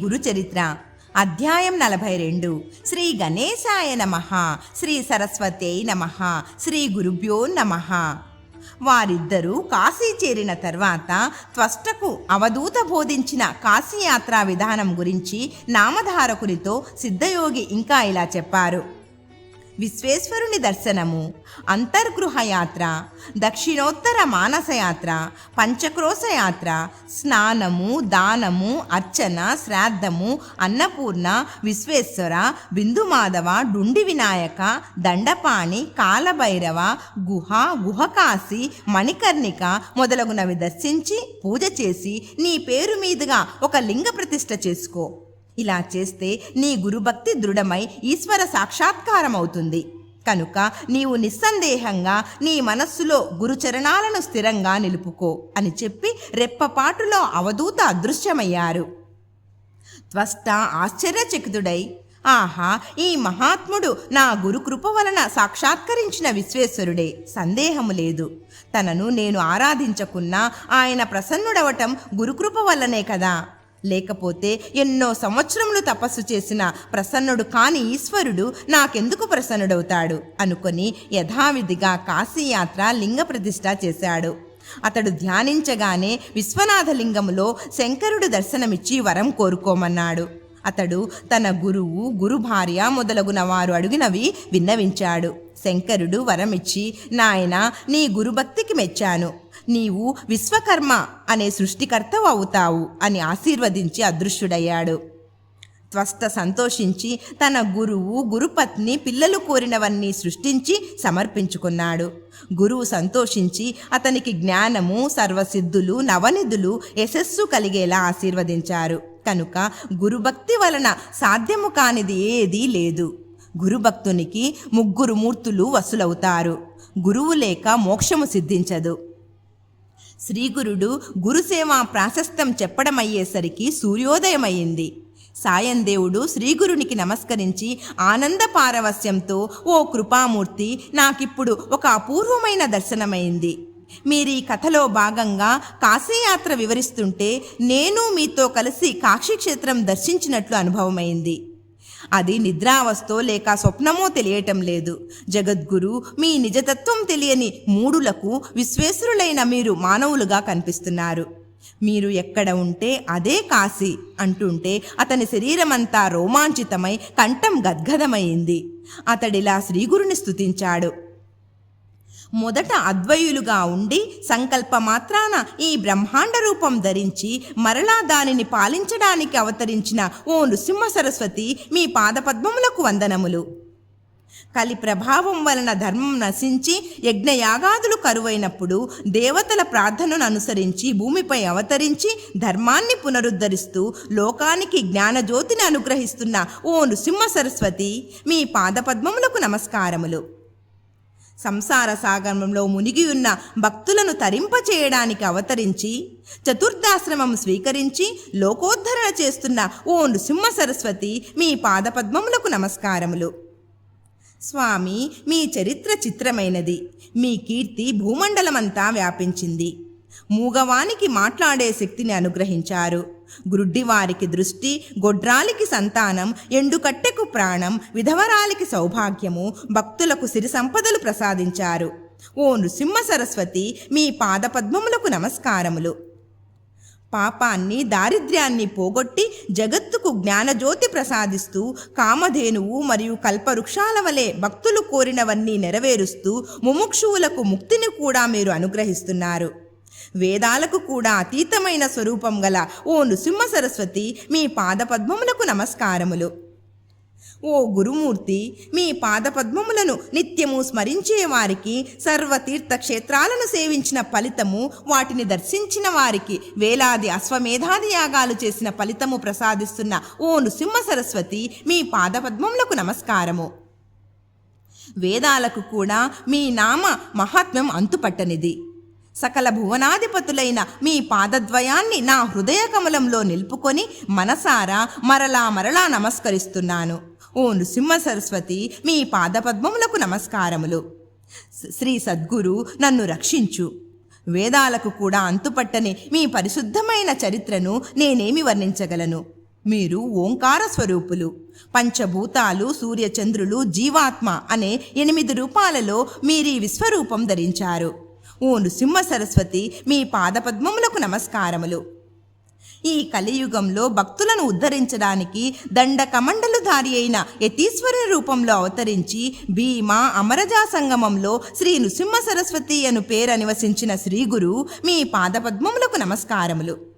గురు చరిత్ర అధ్యాయం నలభై రెండు శ్రీ గణేశాయ నమ. శ్రీ సరస్వతే నమ. శ్రీ గురుభ్యో నమ. వారిద్దరూ కాశీ చేరిన తర్వాత త్వష్టకు అవధూత బోధించిన కాశీయాత్రా విధానం గురించి నామధారకునితో సిద్ధయోగి ఇంకా ఇలా చెప్పారు. విశ్వేశ్వరుని దర్శనము అంతర్గృహయాత్ర దక్షిణోత్తర మానసయాత్ర పంచక్రోశయాత్ర స్నానము దానము అర్చన శ్రాద్ధము అన్నపూర్ణ విశ్వేశ్వర బిందుమాధవ డుండి వినాయక దండపాణి కాలభైరవ గుహ గుహకాశి మణికర్ణిక మొదలగునవి దర్శించి పూజ చేసి నీ పేరు మీదుగా ఒక లింగ ప్రతిష్ఠ చేసుకో. ఇలా చేస్తే నీ గురుభక్తి దృఢమై ఈశ్వర సాక్షాత్కారం అవుతుంది కనుక నీవు నిస్సందేహంగా నీ మనస్సులో గురుచరణాలను స్థిరంగా నిలుపుకో అని చెప్పి రెప్పపాటులో అవధూత అదృశ్యమయ్యారు. త్వష్ట ఆశ్చర్యచకితుడై ఆహా ఈ మహాత్ముడు నా గురుకృప వలన సాక్షాత్కరించిన విశ్వేశ్వరుడే సందేహము లేదు. తనను నేను ఆరాధించకున్నా ఆయన ప్రసన్నుడవటం గురుకృప వల్లనే కదా. లేకపోతే ఎన్నో సంవత్సరములు తపస్సు చేసిన ప్రసన్నుడు కాని ఈశ్వరుడు నాకెందుకు ప్రసన్నుడవుతాడు? అనుకొని యథావిధిగా కాశీయాత్ర లింగ ప్రతిష్ఠ చేశాడు. అతడు ధ్యానించగానే విశ్వనాథలింగములో శంకరుడు దర్శనమిచ్చి వరం కోరుకోమన్నాడు. అతడు తన గురువు గురు భార్య మొదలగున వారు అడిగినవి విన్నవించాడు. శంకరుడు వరమిచ్చి నాయన నీ గురుభక్తికి మెచ్చాను. నీవు విశ్వకర్మ అనే సృష్టికర్తవు అవుతావు అని ఆశీర్వదించి అదృశ్యుడయ్యాడు. త్వస్త సంతోషించి తన గురువు గురుపత్ని పిల్లలు కోరినవన్నీ సృష్టించి సమర్పించుకున్నాడు. గురువు సంతోషించి అతనికి జ్ఞానము సర్వసిద్ధులు నవనిధులు యశస్సు కలిగేలా ఆశీర్వదించారు. కనుక గురుభక్తి వలన సాధ్యము కానిది ఏదీ లేదు. గురుభక్తునికి ముగ్గురు మూర్తులు వసులవుతారు. గురువు లేక మోక్షము సిద్ధించదు. శ్రీగురుడు గురుసేవ ప్రాశస్తం చెప్పడమయ్యేసరికి సూర్యోదయమయ్యింది. సాయందేవుడు శ్రీగురునికి నమస్కరించి ఆనంద పారవస్యంతో ఓ కృపామూర్తి నాకిప్పుడు ఒక అపూర్వమైన దర్శనమైంది. మీరీ కథలో భాగంగా కాశీయాత్ర వివరిస్తుంటే నేను మీతో కలిసి కాశీక్షేత్రం దర్శించినట్లు అనుభవమైంది. అది నిద్రావస్థో లేక స్వప్నమో తెలియటం లేదు. జగద్గురు మీ నిజతత్వం తెలియని మూడులకు విశ్వేశ్వరులైన మీరు మానవులుగా కనిపిస్తున్నారు. మీరు ఎక్కడ ఉంటే అదే కాశీ అంటుంటే అతని శరీరమంతా రోమాంచితమై కంఠం గద్గదమైంది అతడిలా శ్రీగురుని స్థుతించాడు మొదట అద్వయులుగా ఉండి సంకల్ప మాత్రాన ఈ బ్రహ్మాండ రూపం ధరించి మరలా దానిని పాలించడానికి అవతరించిన ఓ నృసింహ సరస్వతి మీ పాదపద్మములకు వందనములు. కలి ప్రభావం వలన ధర్మం నశించి యజ్ఞయాగాదులు కరువైనప్పుడు దేవతల ప్రార్థనను అనుసరించి భూమిపై అవతరించి ధర్మాన్ని పునరుద్ధరిస్తూ లోకానికి జ్ఞానజ్యోతిని అనుగ్రహిస్తున్న ఓ నృసింహ సరస్వతి మీ పాదపద్మములకు నమస్కారములు. సంసార సాగరంలో మునిగి ఉన్న భక్తులను తరింపచేయడానికి అవతరించి చతుర్థాశ్రమం స్వీకరించి లోకోద్ధరణ చేస్తున్న ఓ నృసింహ సరస్వతి మీ పాదపద్మములకు నమస్కారములు. స్వామి మీ చరిత్ర చిత్రమైనది. మీ కీర్తి భూమండలమంతా వ్యాపించింది. మూగవానికి మాట్లాడే శక్తిని అనుగ్రహించారు. గ్రుడ్డివారికి దృష్టి గొడ్రాలికి సంతానం ఎండుకట్టెకు ప్రాణం విధవరాలికి సౌభాగ్యము భక్తులకు సిరి సంపదలు ప్రసాదించారు. ఓ నృసింహ సరస్వతి మీ పాదపద్మములకు నమస్కారములు. పాపాన్ని దారిద్ర్యాన్ని పోగొట్టి జగత్తుకు జ్ఞానజ్యోతి ప్రసాదిస్తూ కామధేనువు మరియు కల్పవృక్షాల వలె భక్తులు కోరినవన్నీ నెరవేరుస్తూ ముముక్షువులకు ముక్తిని కూడా మీరు అనుగ్రహిస్తున్నారు. వేదాలకు కూడా అతీతమైన స్వరూపం గల ఓ నృసింహ సరస్వతి మీ పాదపద్మములకు నమస్కారములు. ఓ గురుమూర్తి మీ పాదపద్మములను నిత్యము స్మరించే వారికి సర్వతీర్థ క్షేత్రాలను సేవించిన ఫలితము వాటిని దర్శించిన వారికి వేలాది అశ్వమేధాది యాగాలు చేసిన ఫలితము ప్రసాదిస్తున్న ఓ నృసింహ సరస్వతి మీ పాదపద్మములకు నమస్కారము. వేదాలకు కూడా మీ నామ మహాత్మ్యం అంతుపట్టనిది. సకల భువనాధిపతులైన మీ పాదద్వయాన్ని నా హృదయ కమలంలో నిలుపుకొని మనసారా మరలా మరలా నమస్కరిస్తున్నాను. ఓ నృసింహ సరస్వతి మీ పాదపద్మములకు నమస్కారములు. శ్రీ- శ్రీ సద్గురు నన్ను రక్షించు. వేదాలకు కూడా అంతుపట్టని మీ పరిశుద్ధమైన చరిత్రను నేనేమి వర్ణించగలను? మీరు ఓంకార స్వరూపులు. పంచభూతాలు సూర్యచంద్రులు జీవాత్మ అనే ఎనిమిది రూపాలలో మీరీ విశ్వరూపం ధరించారు. ఓ నృసింహ సరస్వతి మీ పాదపద్మములకు నమస్కారములు. ఈ కలియుగంలో భక్తులను ఉద్ధరించడానికి దండకమండలుధారి అయిన యతీశ్వరుని రూపంలో అవతరించి భీమ అమరజా సంగమంలో శ్రీ నృసింహ సరస్వతి అను పేర నివసించిన శ్రీగురు మీ పాదపద్మములకు నమస్కారములు.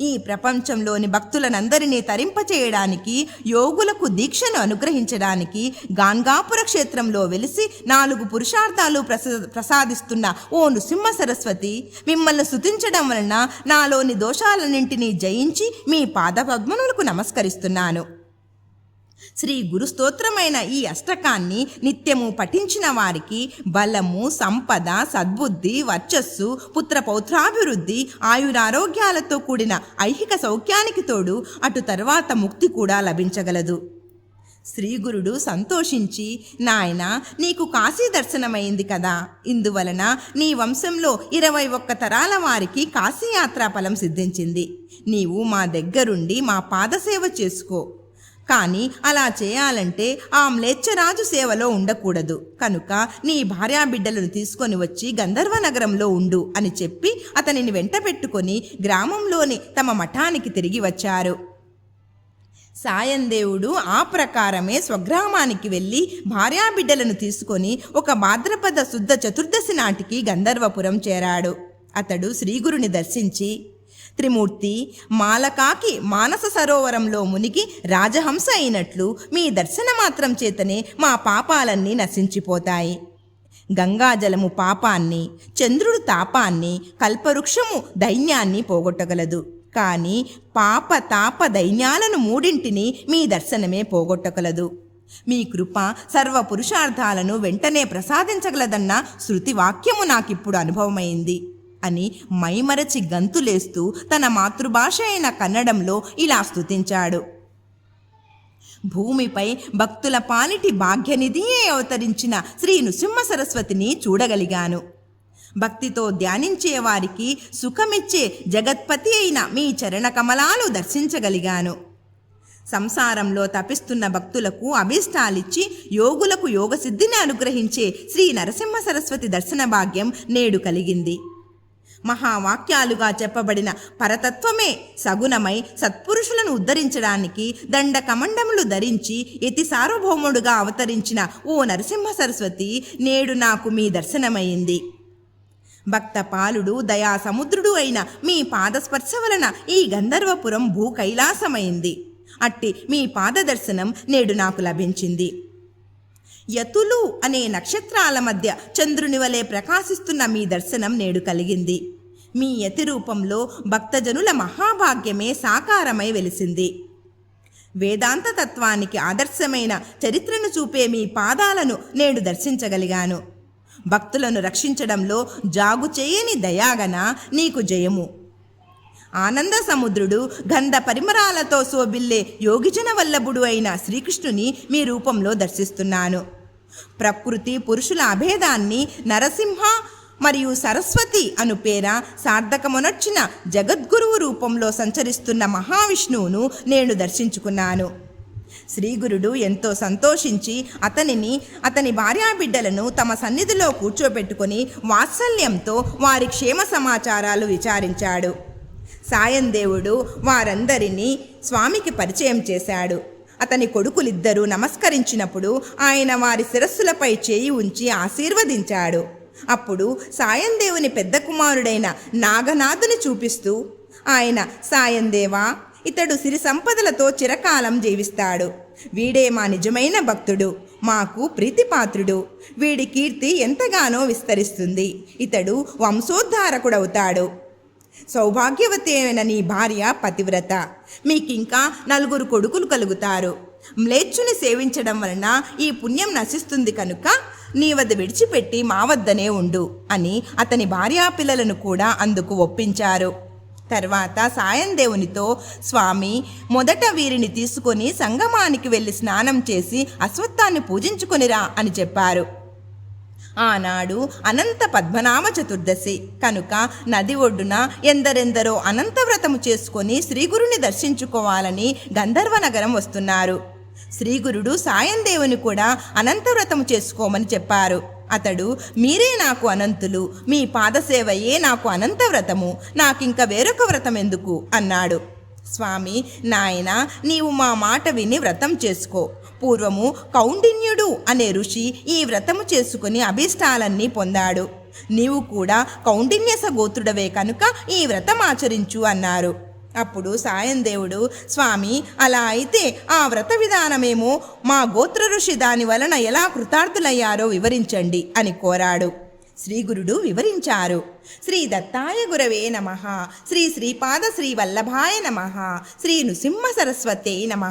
ఈ ప్రపంచంలోని భక్తులనందరినీ తరింపచేయడానికి యోగులకు దీక్షను అనుగ్రహించడానికి గాన్గాపుర క్షేత్రంలో వెలిసి నాలుగు పురుషార్థాలు ప్రస ప్రసాదిస్తున్న ఓ నృసింహ సరస్వతి మిమ్మల్ని స్తుతించడం వలన నాలోని దోషాలన్నింటినీ జయించి మీ పాదపద్మములకు నమస్కరిస్తున్నాను. శ్రీ గురుస్తోత్రమైన ఈ అష్టకాన్ని నిత్యము పఠించిన వారికి బలము సంపద సద్బుద్ధి వర్చస్సు పుత్ర పౌత్రాభివృద్ధి ఆయురారోగ్యాలతో కూడిన ఐహిక సౌఖ్యానికి తోడు అటు తర్వాత ముక్తి కూడా లభించగలదు. శ్రీగురుడు సంతోషించి నాయన నీకు కాశీ దర్శనమైంది కదా. ఇందువలన నీ వంశంలో ఇరవై ఒక్క తరాల వారికి కాశీయాత్రా ఫలం సిద్ధించింది. నీవు మా దగ్గరుండి మా పాదసేవ చేసుకో. కానీ అలా చేయాలంటే ఆ మ్లేచ్ఛరాజు సేవలో ఉండకూడదు. కనుక నీ భార్యాబిడ్డలను తీసుకొని వచ్చి గంధర్వ నగరంలో ఉండు అని చెప్పి అతనిని వెంట పెట్టుకొని గ్రామంలోని తమ మఠానికి తిరిగి వచ్చారు. సాయందేవుడు ఆ ప్రకారమే స్వగ్రామానికి వెళ్ళి భార్యాబిడ్డలను తీసుకొని ఒక భాద్రపద శుద్ధ చతుర్దశి నాటికి గంధర్వపురం చేరాడు. అతడు శ్రీగురుని దర్శించి త్రిమూర్తి మాలకాకి మానస సరోవరంలో మునిగి రాజహంస అయినట్లు మీ దర్శన మాత్రం చేతనే మా పాపాలన్నీ నశించిపోతాయి. గంగాజలము పాపాన్ని చంద్రుడు తాపాన్ని కల్పవృక్షము దైన్యాన్ని పోగొట్టగలదు. కానీ పాప తాప దైన్యాలను మూడింటిని మీ దర్శనమే పోగొట్టగలదు. మీ కృప సర్వ పురుషార్థాలను వెంటనే ప్రసాదించగలదన్న శృతి వాక్యము నాకిప్పుడు అనుభవమైంది. అని మైమరచి గంతులేస్తూ తన మాతృభాష అయిన కన్నడంలో ఇలా స్తుతించాడు. భూమిపై భక్తుల పాలిటి భాగ్యనిధియే అవతరించిన శ్రీ నృసింహ సరస్వతిని చూడగలిగాను. భక్తితో ధ్యానించే వారికి సుఖమిచ్చే జగత్పతి అయిన మీ చరణ కమలాలు దర్శించగలిగాను. సంసారంలో తపిస్తున్న భక్తులకు అభీష్టాలిచ్చి యోగులకు యోగసిద్ధిని అనుగ్రహించే శ్రీ నరసింహ సరస్వతి దర్శన భాగ్యం నేడు కలిగింది. మహావాక్యాలుగా చెప్పబడిన పరతత్వమే సగుణమై సత్పురుషులను ఉద్ధరించడానికి దండ కమండములు ధరించి యతి సార్వభౌముడుగా అవతరించిన ఓ నరసింహ సరస్వతి నేడు నాకు మీ దర్శనమైంది. భక్త పాలుడు దయా సముద్రుడు అయిన మీ పాదస్పర్శ వలన ఈ గంధర్వపురం భూ కైలాసమైంది అట్టి మీ పాదదర్శనం నేడు నాకు లభించింది. యతులు అనే నక్షత్రాల మధ్య చంద్రుని వలె ప్రకాశిస్తున్న మీ దర్శనం నేడు కలిగింది. మీ యతి రూపంలో భక్తజనుల మహాభాగ్యమే సాకారమై వెలిసింది. వేదాంత తత్వానికి ఆదర్శమైన చరిత్రను చూపే మీ పాదాలను నేడు దర్శించగలిగాను. భక్తులను రక్షించడంలో జాగు చేయని దయాగన నీకు జయము. ఆనంద సముద్రుడు గంధ పరిమరాలతో శోభిల్లే యోగిజన వల్లభుడు అయిన శ్రీకృష్ణుని మీ రూపంలో దర్శిస్తున్నాను. ప్రకృతి పురుషుల అభేదాన్ని నరసింహ మరియు సరస్వతి అను పేర సార్థకమునొచ్చిన జగద్గురువు రూపంలో సంచరిస్తున్న మహావిష్ణువును నేను దర్శించుకున్నాను. శ్రీగురుడు ఎంతో సంతోషించి అతనిని అతని భార్యాబిడ్డలను తమ సన్నిధిలో కూర్చోబెట్టుకొని వాత్సల్యంతో వారి క్షేమ సమాచారాలు విచారించాడు. సాయందేవుడు వారందరినీ స్వామికి పరిచయం చేశాడు. అతని కొడుకులిద్దరూ నమస్కరించినప్పుడు ఆయన వారి శిరస్సులపై చేయి ఉంచి ఆశీర్వదించాడు. అప్పుడు సాయందేవుని పెద్ద కుమారుడైన నాగనాథుని చూపిస్తూ ఆయన సాయందేవా ఇతడు సిరి సంపదలతో చిరకాలం జీవిస్తాడు. వీడే మా నిజమైన భక్తుడు మాకు ప్రీతిపాత్రుడు. వీడి కీర్తి ఎంతగానో విస్తరిస్తుంది. ఇతడు వంశోద్ధారకుడవుతాడు. సౌభాగ్యవతి అయిన నీ భార్య పతివ్రత. మీకింకా నలుగురు కొడుకులు కలుగుతారు. మ్లేచ్చుని సేవించడం వలన ఈ పుణ్యం నశిస్తుంది కనుక నీ వద్ద విడిచిపెట్టి మా వద్దనే ఉండు అని అతని భార్యాపిల్లలను కూడా అందుకు ఒప్పించారు. తర్వాత సాయం దేవునితో స్వామి మొదట వీరిని తీసుకొని సంగమానికి వెళ్ళి స్నానం చేసి అశ్వత్థాన్ని పూజించుకొనిరా అని చెప్పారు. ఆనాడు అనంత పద్మనామ చతుర్దశి. కనుక నది ఒడ్డున ఎందరెందరో అనంతవ్రతము చేసుకొని శ్రీగురుని దర్శించుకోవాలని గంధర్వ నగరం వస్తున్నారు. శ్రీగురుడు సాయందేవుని కూడా అనంత వ్రతము చేసుకోమని చెప్పారు. అతడు మీరే నాకు అనంతులు మీ పాదసేవయే నాకు అనంత వ్రతము నాకింక వేరొక వ్రతం ఎందుకు? అన్నాడు. స్వామి నాయన నీవు మా మాట విని వ్రతం చేసుకో. పూర్వము కౌండిన్యుడు అనే ఋషి ఈ వ్రతము చేసుకుని అభీష్టాలన్నీ పొందాడు. నీవు కూడా కౌండిన్యస గోత్రుడవే కనుక ఈ వ్రతం ఆచరించు అన్నారు. అప్పుడు సాయందేవుడు స్వామి అలా అయితే ఆ వ్రత విధానమేమో? మా గోత్ర ఋషి దాని వలన ఎలా కృతార్థులయ్యారో వివరించండి అని కోరాడు. శ్రీగురుడు వివరించారు. శ్రీ దత్తాయ గురవే నమ. శ్రీ శ్రీపాద శ్రీ వల్లభాయ నమ. శ్రీ నృసింహ సరస్వతే నమ.